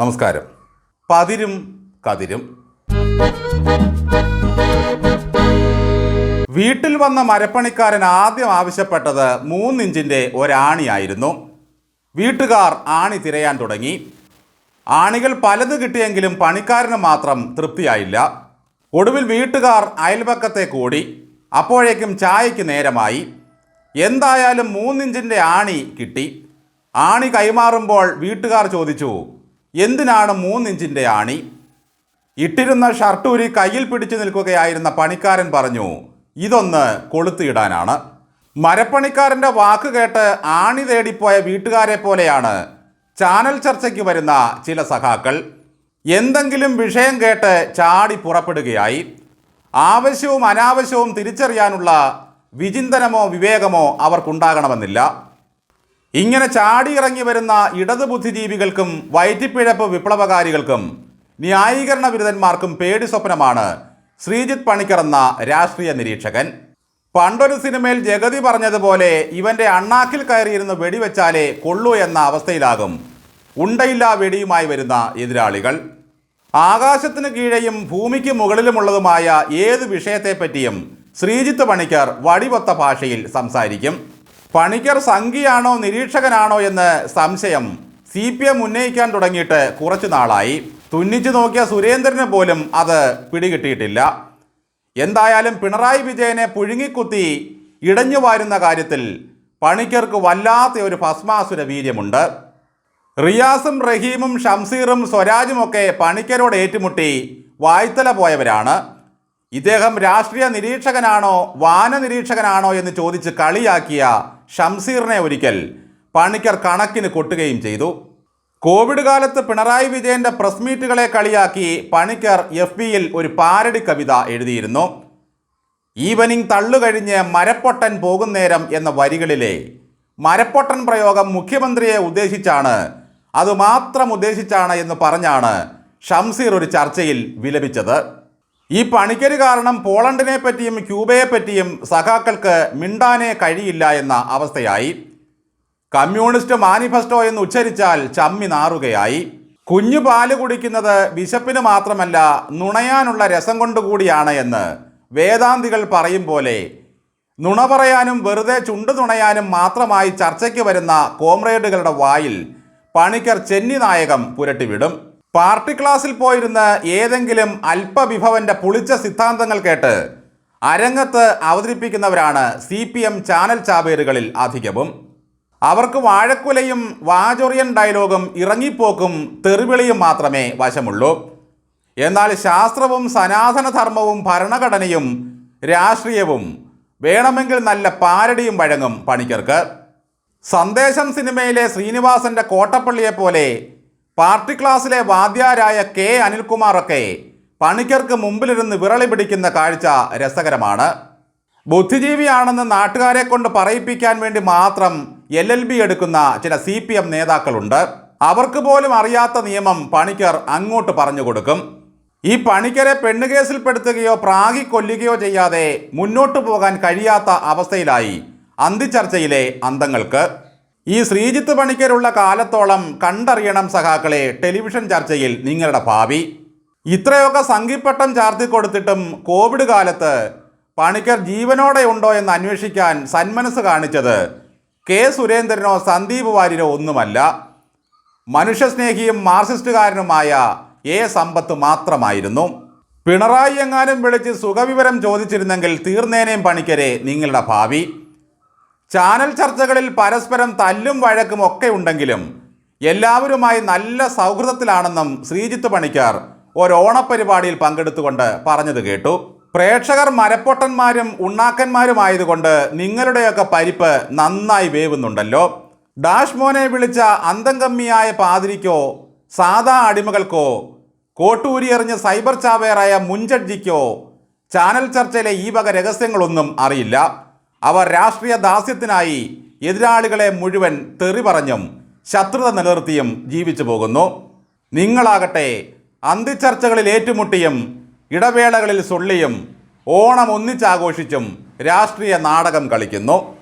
നമസ്കാരം. പതിരും കതിരും. വീട്ടിൽ വന്ന മരപ്പണിക്കാരൻ ആദ്യം ആവശ്യപ്പെട്ടത് മൂന്നിഞ്ചിന്റെ ഒരാണിയായിരുന്നു. വീട്ടുകാർ ആണി തിരയാൻ തുടങ്ങി. ആണികൾ പലത് കിട്ടിയെങ്കിലും പണിക്കാരന് മാത്രം തൃപ്തിയായില്ല. ഒടുവിൽ വീട്ടുകാർ അയൽപക്കത്തെ കൂടി. അപ്പോഴേക്കും ചായയ്ക്ക് നേരമായി. എന്തായാലും മൂന്നിഞ്ചിന്റെ ആണി കിട്ടി. ആണി കൈമാറുമ്പോൾ വീട്ടുകാർ ചോദിച്ചു എന്തിനാണ് മൂന്നിഞ്ചിന്റെ ആണി? ഇട്ടിരുന്ന ഷർട്ടൂരി കയ്യിൽ പിടിച്ചു നിൽക്കുകയായിരുന്ന പണിക്കാരൻ പറഞ്ഞു ഇതൊന്ന് കൊളുത്തിയിടാനാണ്. മരപ്പണിക്കാരന്റെ വാക്ക് കേട്ട് ആണി തേടിപ്പോയ വീട്ടുകാരെ പോലെയാണ് ചാനൽ ചർച്ചയ്ക്ക് വരുന്ന ചില സഖാക്കൾ. എന്തെങ്കിലും വിഷയം കേട്ട് ചാടി പുറപ്പെടുകയായി. ആവശ്യവും അനാവശ്യവും തിരിച്ചറിയാനുള്ള വിചിന്തനമോ വിവേകമോ അവർക്കുണ്ടാകണമെന്നില്ല. ഇങ്ങനെ ചാടിയിറങ്ങി വരുന്ന ഇടതു ബുദ്ധിജീവികൾക്കും വയറ്റിപ്പിഴപ്പ് വിപ്ലവകാരികൾക്കും ന്യായീകരണ വിരുദ്ധന്മാർക്കും പേടി സ്വപ്നമാണ് ശ്രീജിത്ത് പണിക്കർ എന്ന രാഷ്ട്രീയ നിരീക്ഷകൻ. പണ്ടൊരു സിനിമയിൽ ജഗതി പറഞ്ഞതുപോലെ ഇവന്റെ അണ്ണാക്കിൽ കയറിയിരുന്ന് വെടിവെച്ചാലേ കൊള്ളൂ എന്ന അവസ്ഥയിലാകും. ഉണ്ടയില്ലാ വെടിയുമായി വരുന്ന എതിരാളികൾ. ആകാശത്തിന് കീഴെയും ഭൂമിക്ക് മുകളിലുമുള്ളതുമായ ഏത് വിഷയത്തെപ്പറ്റിയും ശ്രീജിത്ത് പണിക്കർ വടിവൊത്ത ഭാഷയിൽ സംസാരിക്കും. പണിക്കർ സംഘിയാണോ നിരീക്ഷകനാണോ എന്ന് സംശയം. സി പി എം ഉന്നയിക്കാൻ തുടങ്ങിയിട്ട് കുറച്ചു നാളായി. തുന്നിച്ചു നോക്കിയ സുരേന്ദ്രന് പോലും അത് പിടികിട്ടിയിട്ടില്ല. എന്തായാലും പിണറായി വിജയനെ പുഴുങ്ങിക്കുത്തി ഇടഞ്ഞു വാരുന്ന കാര്യത്തിൽ പണിക്കർക്ക് വല്ലാത്ത ഒരു ഭസ്മാസുര വീര്യമുണ്ട്. റിയാസും റഹീമും ഷംസീറും സ്വരാജുമൊക്കെ പണിക്കരോട് ഏറ്റുമുട്ടി വായ്ത്തല പോയവരാണ്. ഇദ്ദേഹം രാഷ്ട്രീയ നിരീക്ഷകനാണോ വാന നിരീക്ഷകനാണോ എന്ന് ചോദിച്ച് കളിയാക്കിയ ഷംസീറിനെ ഒരിക്കൽ പണിക്കർ കണക്കിന് കൊട്ടുകയും ചെയ്തു. കോവിഡ് കാലത്ത് പിണറായി വിജയന്റെ പ്രസ് മീറ്റുകളെ കളിയാക്കി പണിക്കർ എഫ് ബിയിൽ ഒരു പാരഡി കവിത എഴുതിയിരുന്നു. ഈവനിങ് തള്ളുകഴിഞ്ഞ് മരപ്പൊട്ടൻ പോകുന്നേരം എന്ന വരികളിലെ മരപ്പൊട്ടൻ പ്രയോഗം മുഖ്യമന്ത്രിയെ ഉദ്ദേശിച്ചാണ് അതുമാത്രം ഉദ്ദേശിച്ചാണ് എന്ന് പറഞ്ഞാണ് ഷംസീർ ഒരു ചർച്ചയിൽ വിലപിച്ചത്. ഈ പണിക്കര് കാരണം പോളണ്ടിനെ പറ്റിയും ക്യൂബയെ പറ്റിയും സഖാക്കൾക്ക് മിണ്ടാനേ കഴിയില്ല എന്ന അവസ്ഥയായി. കമ്മ്യൂണിസ്റ്റ് മാനിഫെസ്റ്റോ എന്ന് ഉച്ചരിച്ചാൽ ചമ്മി നാറുകയായി. കുഞ്ഞു പാൽ കുടിക്കുന്നത് വിശപ്പിന് മാത്രമല്ല നുണയാനുള്ള രസം കൊണ്ടുകൂടിയാണ് എന്ന് വേദാന്തികൾ പറയും പോലെ നുണ പറയാനും വെറുതെ ചുണ്ടു നുണയാനും മാത്രമായി ചർച്ചയ്ക്ക് വരുന്ന കോമ്രേഡുകളുടെ വായിൽ പണിക്കർ ചെന്നി നായകം പുരട്ടിവിടും. പാർട്ടി ക്ലാസ്സിൽ പോയിരുന്ന ഏതെങ്കിലും അല്പവിഭവന്റെ പുളിച്ച സിദ്ധാന്തങ്ങൾ കേട്ട് അരങ്ങത്ത് അവതരിപ്പിക്കുന്നവരാണ് സി പി എം ചാനൽ ചാവേറുകളിൽ അധികവും. അവർക്ക് വാഴക്കുലയും വാചൊറിയൻ ഡയലോഗും ഇറങ്ങിപ്പോക്കും തെറിവിളിയും മാത്രമേ വശമുള്ളൂ. എന്നാൽ ശാസ്ത്രവും സനാതനധർമ്മവും ഭരണഘടനയും രാഷ്ട്രീയവും വേണമെങ്കിൽ നല്ല പാരടിയും വഴങ്ങും പണിക്കർക്ക്. സന്ദേശം സിനിമയിലെ ശ്രീനിവാസന്റെ കോട്ടപ്പള്ളിയെ പോലെ പാർട്ടി ക്ലാസ്സിലെ വാദ്യാരായ കെ അനിൽകുമാറൊക്കെ പണിക്കർക്ക് മുമ്പിലിരുന്ന് വിറളി പിടിക്കുന്ന കാഴ്ച രസകരമാണ്. ബുദ്ധിജീവിയാണെന്ന് നാട്ടുകാരെ കൊണ്ട് പറയിപ്പിക്കാൻ വേണ്ടി മാത്രം എൽ എൽ ബി എടുക്കുന്ന ചില സി പി എം നേതാക്കളുണ്ട്. അവർക്ക് പോലും അറിയാത്ത നിയമം പണിക്കർ അങ്ങോട്ട് പറഞ്ഞു കൊടുക്കും. ഈ പണിക്കരെ പെണ്ണുകേസിൽപ്പെടുത്തുകയോ പ്രാഗി കൊല്ലുകയോ ചെയ്യാതെ മുന്നോട്ടു പോകാൻ കഴിയാത്ത അവസ്ഥയിലായി അന്തിച്ചർച്ചയിലെ അന്തങ്ങൾക്ക് ഈ ശ്രീജിത്ത് പണിക്കരുള്ള കാലത്തോളം കണ്ടറിയണം സഹാക്കളെ ടെലിവിഷൻ ചർച്ചയിൽ നിങ്ങളുടെ ഭാവി. ഇത്രയൊക്കെ സംഘിപ്പട്ടം ചാർത്തി കൊടുത്തിട്ടും കോവിഡ് കാലത്ത് പണിക്കർ ജീവനോടെ ഉണ്ടോ എന്ന് അന്വേഷിക്കാൻ സന്മനസ് കാണിച്ചത് കെ സുരേന്ദ്രനോ സന്ദീപ് വാര്യരോ ഒന്നുമല്ല. മനുഷ്യസ്നേഹിയും മാർക്സിസ്റ്റുകാരനുമായ എ സമ്പത്ത് മാത്രമായിരുന്നു. പിണറായി എങ്ങാനും വിളിച്ച് സുഖവിവരം ചോദിച്ചിരുന്നെങ്കിൽ തീർന്നേനേം പണിക്കരെ നിങ്ങളുടെ ഭാവി. ചാനൽ ചർച്ചകളിൽ പരസ്പരം തല്ലും വഴക്കും ഒക്കെ ഉണ്ടെങ്കിലും എല്ലാവരുമായി നല്ല സൗഹൃദത്തിലാണെന്നും ശ്രീജിത്ത് പണിക്കാർ ഒരു ഒരോണപ്പരിപാടിയിൽ പങ്കെടുത്തുകൊണ്ട് പറഞ്ഞത് കേട്ടു. പ്രേക്ഷകർ മരപ്പൊട്ടന്മാരും ഉണ്ണാക്കന്മാരുമായതുകൊണ്ട് നിങ്ങളുടെയൊക്കെ പരിപ്പ് നന്നായി വേവുന്നുണ്ടല്ലോ. ഡാഷ് മോനെ വിളിച്ച അന്തംകമ്മിയായ പാതിരിക്കോ സാധാ അടിമകൾക്കോ കോട്ടൂരി കോട്ടൂരിയെറിഞ്ഞ് സൈബർ ചാവേറായ മുൻജഡ്ജിക്കോ ചാനൽ ചർച്ചയിലെ ഈ വക രഹസ്യങ്ങളൊന്നും അറിയില്ല. അവർ രാഷ്ട്രീയ ദാസ്യത്തിനായി എതിരാളികളെ മുഴുവൻ തെറി പറഞ്ഞും ശത്രുത നിലനിർത്തിയും ജീവിച്ചു പോകുന്നു. നിങ്ങളാകട്ടെ അന്തിച്ചർച്ചകളിൽ ഏറ്റുമുട്ടിയും ഇടവേളകളിൽ സൊള്ളിയും ഓണം ഒന്നിച്ചാഘോഷിച്ചും രാഷ്ട്രീയ നാടകം കളിക്കുന്നു.